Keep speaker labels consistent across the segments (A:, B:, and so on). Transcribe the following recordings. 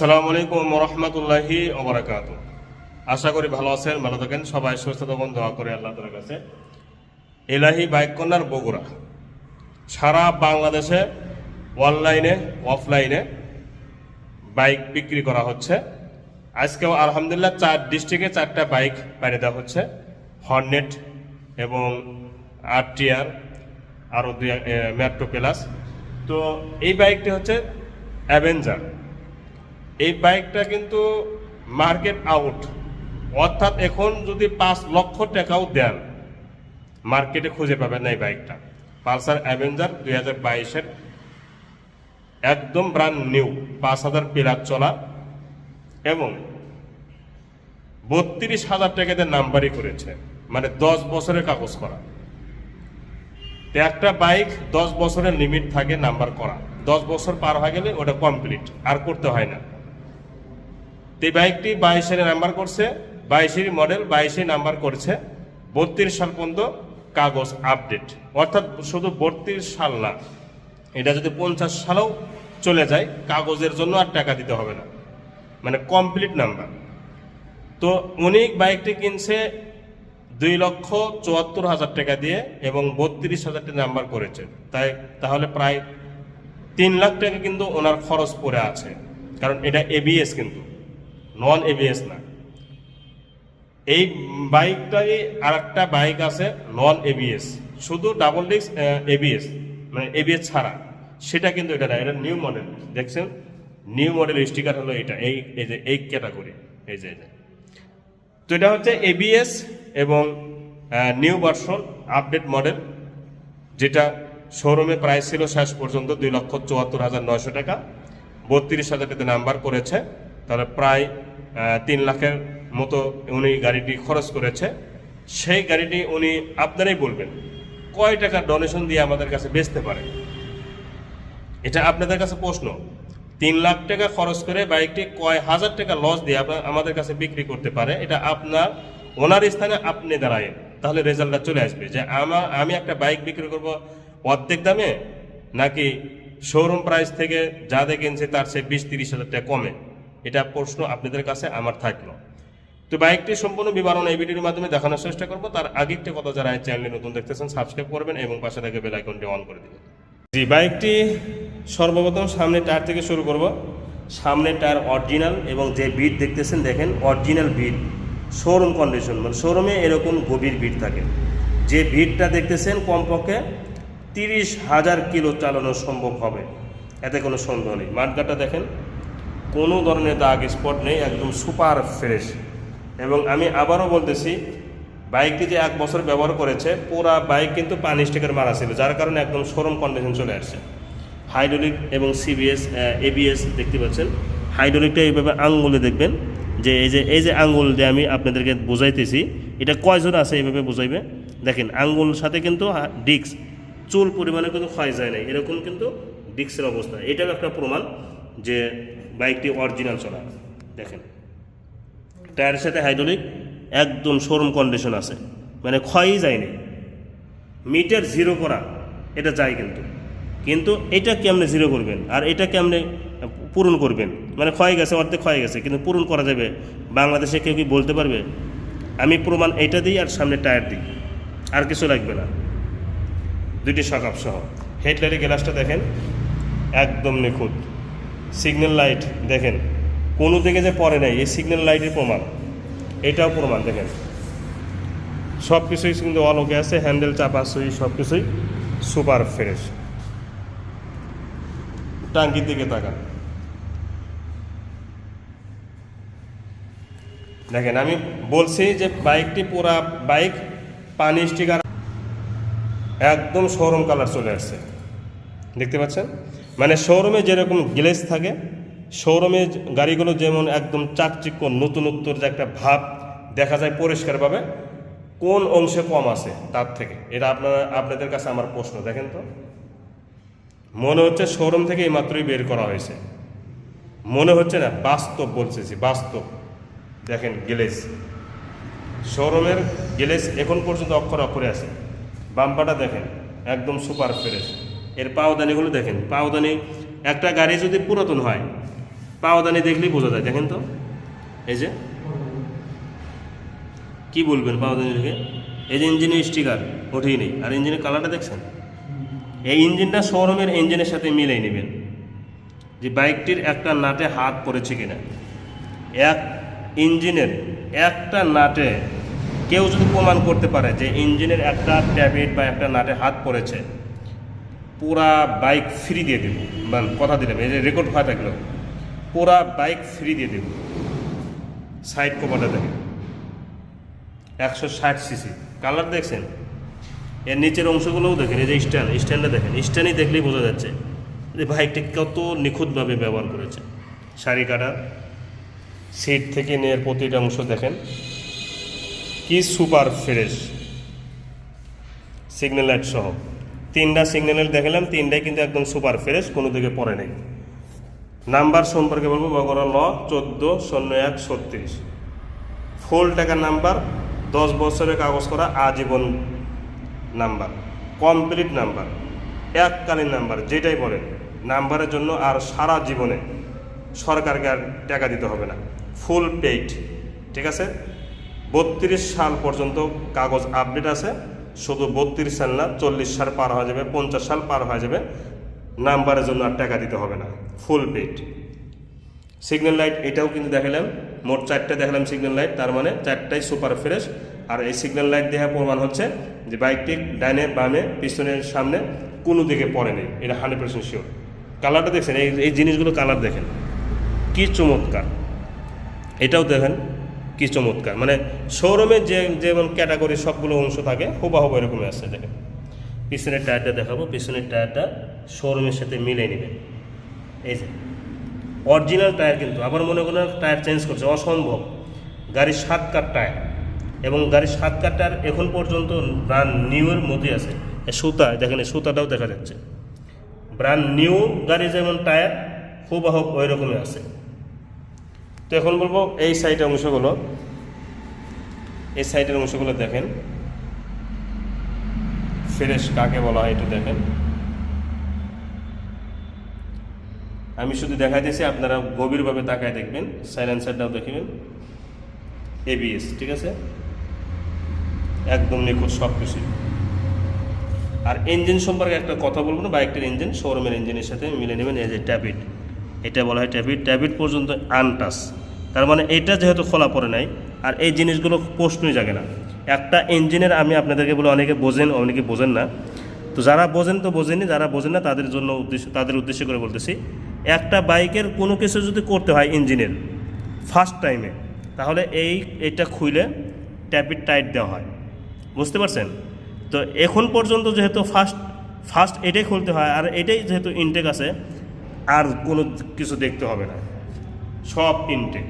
A: আসসালামু আলাইকুম রহমতুল্লাহি ওবরাকাত আশা করি ভালো আছেন, ভালো থাকেন। সবাই সুস্থ থাকুন, দোয়া করে আল্লাহ তালার কাছে। এলাহি বাইক কন্যার বগুড়া। সারা বাংলাদেশে অনলাইনে, অফলাইনে বাইক বিক্রি করা হচ্ছে। আজকেও আলহামদুলিল্লাহ চার ডিস্ট্রিক্টে চারটা বাইক বাইরে দেওয়া হচ্ছে। হর্নেট এবং আর টিয়ার আরও দুই মেট্রো প্লাস। তো এই বাইকটি হচ্ছে অ্যাভেঞ্জার। এই বাইকটা কিন্তু মার্কেট আউট। অর্থাৎ এখন যদি পাঁচ লক্ষ টাকাও দেন, মার্কেটে খুঁজে পাবেন এই বাইকটা। পালসার অ্যাভেঞ্জার দুই হাজার বাইশের একদম ব্রান্ড নিউ পাঁচ হাজার পিলার চলা এবং বত্রিশ হাজার টাকাতে নাম্বারই করেছে মানে দশ বছরের কাগজ করা। একটা বাইক দশ বছরের লিমিট থাকে নাম্বার করা। দশ বছর পার হয়ে গেলে ওটা কমপ্লিট আর করতে হয় না। তো এই বাইকটি বাইশের নাম্বার করছে, বাইশের মডেল বাইশে নাম্বার করছে। বত্রিশ সাল পর্যন্ত কাগজ আপডেট অর্থাৎ শুধু বত্রিশ সাল না, এটা যদি পঞ্চাশ সালেও চলে যায়, কাগজের জন্য আর টাকা দিতে হবে না। মানে কমপ্লিট নাম্বার তো উনি বাইকটি কিনছে দুই লক্ষ চুয়াত্তর হাজার টাকা দিয়ে এবং বত্রিশ হাজার টাকা নাম্বার করেছে। তাই তাহলে প্রায় তিন লাখ টাকা কিন্তু ওনার খরচ পড়ে আছে। কারণ এটা এবিএস কিন্তু। নন এবিএস না। এই বাইকটাই আর একটা বাইক আছে নন এবিএস শুধু ডাবল ডিস্ক এবিএস মানে এবিএস ছাড়া। সেটা কিন্তু এটা না, এটা নিউ মডেল দেখছেন? নিউ মডেল স্টিকার হলো এটা, এই এই যে, এই ক্যাটাগরি এই যে এই যে। তো এটা হচ্ছে এবিএস এবং নিউ ভার্সন আপডেট মডেল যেটা শোরুমে প্রাইস ছিল শেষ পর্যন্ত দুই লক্ষ চুয়াত্তর হাজার নয়শো টাকা। বত্রিশ হাজার নাম্বার করেছে। তাহলে প্রায় তিন লাখের মতো উনি গাড়িটি খরচ করেছে। সেই গাড়িটি উনি আপনারাই বলবেন, কয় টাকা ডোনেশন দিয়ে আমাদের কাছে বেচতে পারে? এটা আপনাদের কাছে প্রশ্ন। তিন লাখ টাকা খরচ করে বাইকটি কয় হাজার টাকা লস দিয়ে আপনার আমাদের কাছে বিক্রি করতে পারে, এটা আপনার, ওনার স্থানে আপনি দাঁড়ায় তাহলে রেজাল্টটা চলে আসবে যে আমার আমি একটা বাইক বিক্রি করব অর্ধেক দামে, নাকি শোরুম প্রাইস থেকে যা কিনছে তার সে বিশ তিরিশ হাজার টাকা কমে? এটা প্রশ্ন আপনাদের কাছে, আমার থাকল। তো বাইকটি সম্পূর্ণ বিবরণ এই ভিডিওর মাধ্যমে দেখানোর চেষ্টা করব। তার আগে একটি কথা যারা এই চ্যানেলে নতুন দেখতেছেন সাবস্ক্রাইব করবেন এবং পাশে থেকে বেল আইকনটি অন করে দিবেন। জি, বাইকটি সর্বপ্রথম সামনে টায়ার থেকে শুরু করব। সামনে টায়ার অরিজিনাল এবং যে বিট দেখতেছেন, দেখেন অরিজিনাল বিট শোরুম কন্ডিশন মানে শোরুমে এরকম গভীর বিট থাকে। যে বিটটা দেখতেছেন, কমপক্ষে তিরিশ হাজার কিলো চালানো সম্ভব হবে। এতে কোনো সন্দেহ নেই। মাঠগাটা দেখেন কোনো ধরনের দাগ স্পট নেই, একদম সুপার ফ্রেশ। এবং আমি আবারও বলতেছি, বাইকটি যে এক বছর ব্যবহার করেছে, পুরা বাইক কিন্তু পানি স্টিকার মারা ছিল, যার কারণে একদম শোরুম কন্ডিশন চলে আসছে। হাইড্রোলিক এবং সিবিএস এবিএস দেখতে পাচ্ছেন। হাইড্রোলিকটা এইভাবে আঙ্গুলে দেখবেন, যে এই যে এই যে আঙ্গুল দিয়ে আমি আপনাদেরকে বোঝাইতেছি, এটা কয়জন আছে এইভাবে বোঝাইবে? দেখেন, আঙ্গুল সাথে কিন্তু ডিক্স চুল পরিমাণে কিন্তু ক্ষয় যায় নাই, এরকম কিন্তু ডিক্সের অবস্থা। এটাও একটা প্রমাণ। যে বাইকটি অরিজিনাল চলা দেখেন। টায়ারের সাথে হাইড্রোলিক, একদম শোরুম কন্ডিশন আছে। মানে ক্ষয়ই যায়নি। মিটার জিরো করা, এটা যায় কিন্তু। কিন্তু এটা কেমনে জিরো করবেন? আর এটা কেমনে পূরণ করবেন? মানে ক্ষয় গেছে, অর্ধেক ক্ষয় গেছে, কিন্তু পূরণ করা যাবে। বাংলাদেশে কেউ কি বলতে পারবে? আমি প্রমাণ এটা দিই আর সামনে টায়ার দিই। আর কিছু লাগবে না। দুটি সকাপ সহ। হেডলাইটের গ্লাসটা দেখেন। একদম নিখুঁত। সিগন্যাল লাইট দেখেন। কোনো দিকে যে পড়ে নাই, এই সিগন্যাল লাইটের প্রমাণ। এটাও প্রমাণ, দেখেন। সব কিছুই কিন্তু অলোকে আছে হ্যান্ডেল চাপা সুই সব কিছুই সুপার ফ্রেশ টাঙ্কির দিকে তাকান। দেখেন, আমি বলছি যে বাইকটি পুরা বাইক পানি স্টিকার একদম শোরুম কালার চলে আসছে। দেখতে পাচ্ছেন? মানে শোরুমে যেরকম গ্লেস থাকে, শোরুমে গাড়িগুলো যেমন একদম চাকচিক্য, নতুনত্বর যে একটা ভাব দেখা যায় পরিষ্কারভাবে, কোন অংশে কম আছে তার থেকে? এটা আপনারা, আপনাদের কাছে আমার প্রশ্ন, দেখেন তো। মনে হচ্ছে শোরুম থেকে এই মাত্রই বের করা হয়েছে। মনে হচ্ছে না, বাস্তব বলতেছি বাস্তব। দেখেন গ্লেস শোরুমের গ্লেস এখন পর্যন্ত অক্ষর অক্ষরে আছে। বাম্পাটা দেখেন, একদম সুপার ফ্রেশ। এর পাওদানিগুলো দেখেন, পাওদানি একটা গাড়ি যদি পুরাতন হয়, পাওদানি দেখলেই বোঝা যায়, দেখেন তো। এই যে, কি বলবেন পাওদানি দেখে? এই যে ইঞ্জিনের স্টিকার ওঠেই নেই। আর ইঞ্জিনের কালারটা দেখছেন? এই ইঞ্জিনটা শোরুমের ইঞ্জিনের সাথে মিলাই নেবেন। যে বাইকটির একটা নাটে হাত পড়েছে কিনা। এক ইঞ্জিনের একটা নাটে কেউ যদি প্রমাণ করতে পারে যে ইঞ্জিনের একটা ট্যাবলেট বা একটা নাটে হাত পড়েছে পুরা বাইক ফ্রি দিয়ে দেব। মানে কথা দিলাম, এই যে রেকর্ড হয়ে থাকল। পুরা বাইক ফ্রি দিয়ে দেব। সাইড কভারটা দেখেন। একশো ষাট সিসি কালার দেখছেন? এর নিচের অংশগুলোও দেখেন, এই যে স্ট্যান্ড স্ট্যান্ডটা দেখেন। স্ট্যান্ডই দেখলেই বোঝা যাচ্ছে যে বাইকটি কত নিখুঁতভাবে ব্যবহার করেছে। শাড়ি কাটা সিট থেকে নিয়ে প্রতিটা অংশ দেখেন। কি সুপার ফ্রেশ সিগন্যাল লাইট সহ। তিনটা সিগন্যাল দেখালাম, তিনটাই কিন্তু একদম সুপার ফ্রেশ, কোনো দিকে পড়ে নেই। নাম্বার সম্পর্কে বলব বগরা ল চোদ্দ শূন্য এক ছত্রিশ। ফুল টাকার নাম্বার, দশ বছরের কাগজ করা আজীবন নাম্বার, কমপ্লিট নাম্বার, এককালীন নাম্বার, যেটাই বলেন, নাম্বারের জন্য আর সারা জীবনে সরকারকে আর টাকা দিতে হবে না। ফুল পেইড, ঠিক আছে? বত্রিশ সাল পর্যন্ত কাগজ আপডেট আছে। শুধু বত্রিশ সাল না, চল্লিশ সাল পার হয়ে যাবে, পঞ্চাশ সাল পার হয়ে যাবে। নাম্বারের জন্য আর টাকা দিতে হবে না ফুল পেইড সিগন্যাল লাইট এটাও কিন্তু দেখালাম, মোট চারটে দেখালাম সিগন্যাল লাইট তার মানে চারটাই সুপার ফ্রেশ আর এই সিগন্যাল লাইট দেখা প্রমাণ হচ্ছে যে বাইকটি ডাইনে বামে, পিছনের, সামনে কোনো দিকে পড়ে নেই, এটা হান্ড্রেড পার্সেন্ট শিওর কালারটা দেখছেন, এই এই জিনিসগুলো কালার দেখেন। কি চমৎকার। এটাও দেখেন কি চমৎকার। মানে শোরুমে যে, যেমন ক্যাটাগরি সবগুলো অংশ থাকে, হুবাহুব এরকমই আছে, দেখেন। পিছনের টায়ারটা দেখাবো, পিছনের টায়ারটা শোরুমের সাথে মিলে নেবেন এই যে, অরিজিনাল টায়ার কিন্তু, আবার মনে করেন টায়ার চেঞ্জ করছে, অসম্ভব। গাড়ির সাত কাট টায়ার, এবং গাড়ির সাত কাট টায়ার এখন পর্যন্ত ব্রান্ড নিউয়ের মধ্যে আছে। সুতা, দেখেন সুতাটাও দেখা যাচ্ছে। ব্রান্ড নিউ গাড়ি যেমন টায়ার হুবাহুব ওই রকমই আছে। তো এখন বলব, এই সাইডের অংশগুলো, এই সাইডের অংশগুলো দেখেন। ফ্রেশ কাকে বলা হয় একটু দেখেন। আমি শুধু দেখাইতেছি, আপনারা গভীরভাবে তাকায় দেখবেন সাইলেন্সারটাও দেখবেন। এবিএস ঠিক আছে? একদম নিখুঁত সব কিছুই আর ইঞ্জিন সম্পর্কে একটা কথা বলব না বাইকটির ইঞ্জিন শোরুমের ইঞ্জিনের সাথে মিলে নেবেন এজ এ ট্যাবিট এটা বলা হয় ট্যাবিট ট্যাবিট পর্যন্ত আনটাস। তার মানে এটা যেহেতু খোলা পড়ে নাই, আর এই জিনিসগুলো প্রশ্নই জাগে না। একটা ইঞ্জিনের আমি আপনাদেরকে বলে অনেকে বোঝেন অনেকে বোঝেন না। তো যারা বোঝেন তো বোঝেনি যারা বোঝেন না তাদের জন্য উদ্দেশ্য, তাদের উদ্দেশ্য করে বলতেছি, একটা বাইকের কোনো কিছু যদি করতে হয় ইঞ্জিনের ফার্স্ট টাইমে তাহলে এই, এটা খুলে ট্যাপিট টাইট দেওয়া হয়। বুঝতে পারছেন? তো এখন পর্যন্ত যেহেতু ফার্স্ট ফার্স্ট এটাই খুলতে হয়, আর এটাই যেহেতু ইনটেক আছে আর কোনো কিছু দেখতে হবে না। সব ইনটেক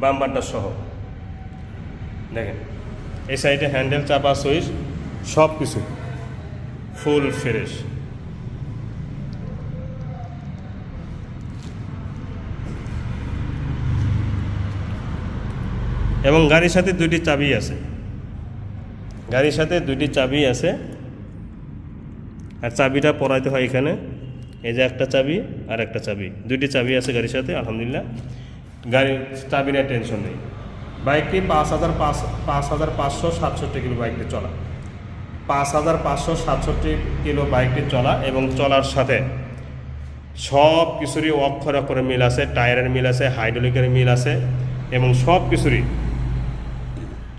A: বাম্বারটা সহ। দেখেন, এই সাইডে হ্যান্ডেল চাপা সুইচ, সব কিছু ফুল ফ্রেশ এবং গাড়ির সাথে দুইটি চাবি আছে। গাড়ির সাথে দুইটি চাবি আছে। আর চাবিটা পরাইতে হয় এখানে। এই যে একটা চাবি আর একটা চাবি। দুইটি চাবি আছে গাড়ির সাথে, আলহামদুলিল্লাহ। গাড়ির চাবি নিয়ে টেনশন নেই। বাইকটি পাঁচ হাজার পাঁচ পাঁচ হাজার পাঁচশো সাতষট্টি কিলো বাইকটি চলা। পাঁচ হাজার পাঁচশো সাতষট্টি কিলো বাইকটি চলা এবং চলার সাথে সব কিছুরই অক্ষর অক্ষরে মিল আছে, টায়ারের মিল আছে, হাইড্রোলিকের মিল আছে এবং সব কিছুরই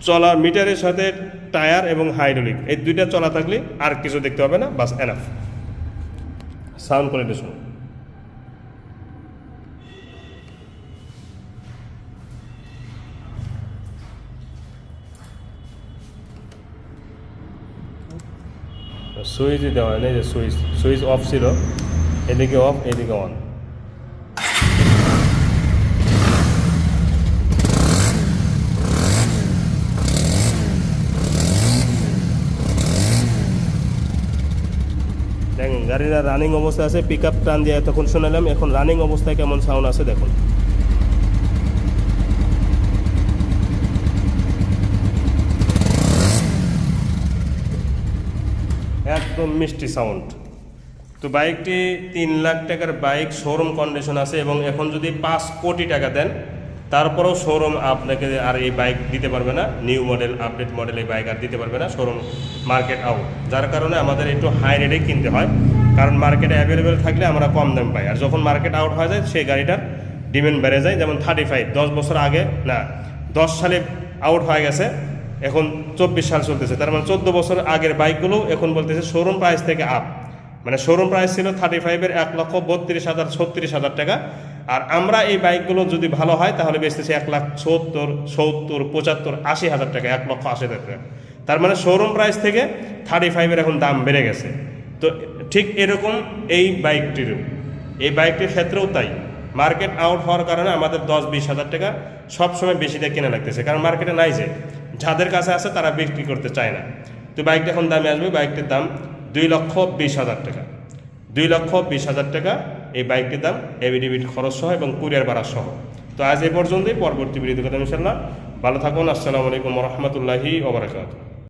A: চলার মিটারের সাথে টায়ার এবং হাইড্রোলিক। এই দুইটা চলা থাকলে আর কিছু দেখতে হবে না, বাস এনাফ সাউন্ড করে শুনুন। সুইচ দেওয়া নেই যে সুইচ সুইচ অফ ছিল, এদিকে অফ, এদিকে অন দেখেন গাড়িটা রানিং অবস্থায় আছে পিক আপ টান দিয়ে তখন শোনালাম। এখন রানিং অবস্থায় কেমন সাউন্ড আছে দেখুন। একদম মিষ্টি সাউন্ড তো বাইকটি তিন লাখ টাকার বাইক শোরুম কন্ডিশন আছে এবং এখন যদি পাঁচ কোটি টাকা দেন তারপরেও শোরুম আপনাকে আর এই বাইক দিতে পারবে না নিউ মডেল আপডেট মডেল এই বাইক আর দিতে পারবে না শোরুম মার্কেট আউট যার কারণে আমাদের একটু হাই রেটে কিনতে হয়, কারণ মার্কেটে অ্যাভেলেবেল থাকলে আমরা কম দাম পাই। আর যখন মার্কেট আউট হয়ে যায়, সেই গাড়িটার ডিমান্ড বেড়ে যায়। যেমন থার্টি ফাইভ দশ বছর আগে, না, দশ সালে আউট হয়ে গেছে, এখন চব্বিশ সাল চলতেছে। তার মানে চোদ্দ বছর আগের বাইকগুলো এখন বলতেছে শোরুম প্রাইস থেকে আপ মানে শোরুম প্রাইস ছিল থার্টি ফাইভের এক লক্ষ বত্রিশ হাজার, ছত্রিশ হাজার টাকা। আর আমরা এই বাইকগুলো যদি ভালো হয়, তাহলে বেচতেছি এক লাখ সত্তর সত্তর, পঁচাত্তর, আশি হাজার টাকা, এক লক্ষ আশি হাজার টাকা। তার মানে শোরুম প্রাইস থেকে থার্টি ফাইভের এখন দাম বেড়ে গেছে। তো ঠিক এরকম এই বাইকটিরও। এই বাইকটির ক্ষেত্রেও তাই। মার্কেট আউট হওয়ার কারণে আমাদের দশ বিশ হাজার টাকা সবসময় বেশি দিয়ে কেনা লাগতেছে। কারণ মার্কেটে নাই যে। যাদের কাছে আছে, তারা বিক্রি করতে চায় না। তো বাইকটা এখন দামে আসবে। বাইকটির দাম দুই লক্ষ বিশ হাজার টাকা। দুই লক্ষ বিশ হাজার টাকা এই বাইকটির দাম এভিডেভিট খরচ সহ এবং কুরিয়ার ভাড়া সহ। তো আজ এ পর্যন্তই। পরবর্তী বিরোধী কথা ইনশাল্লাহ ভালো থাকুন। আসসালামু আলাইকুম রহমতুল্লাহি ওবরাকাতুহ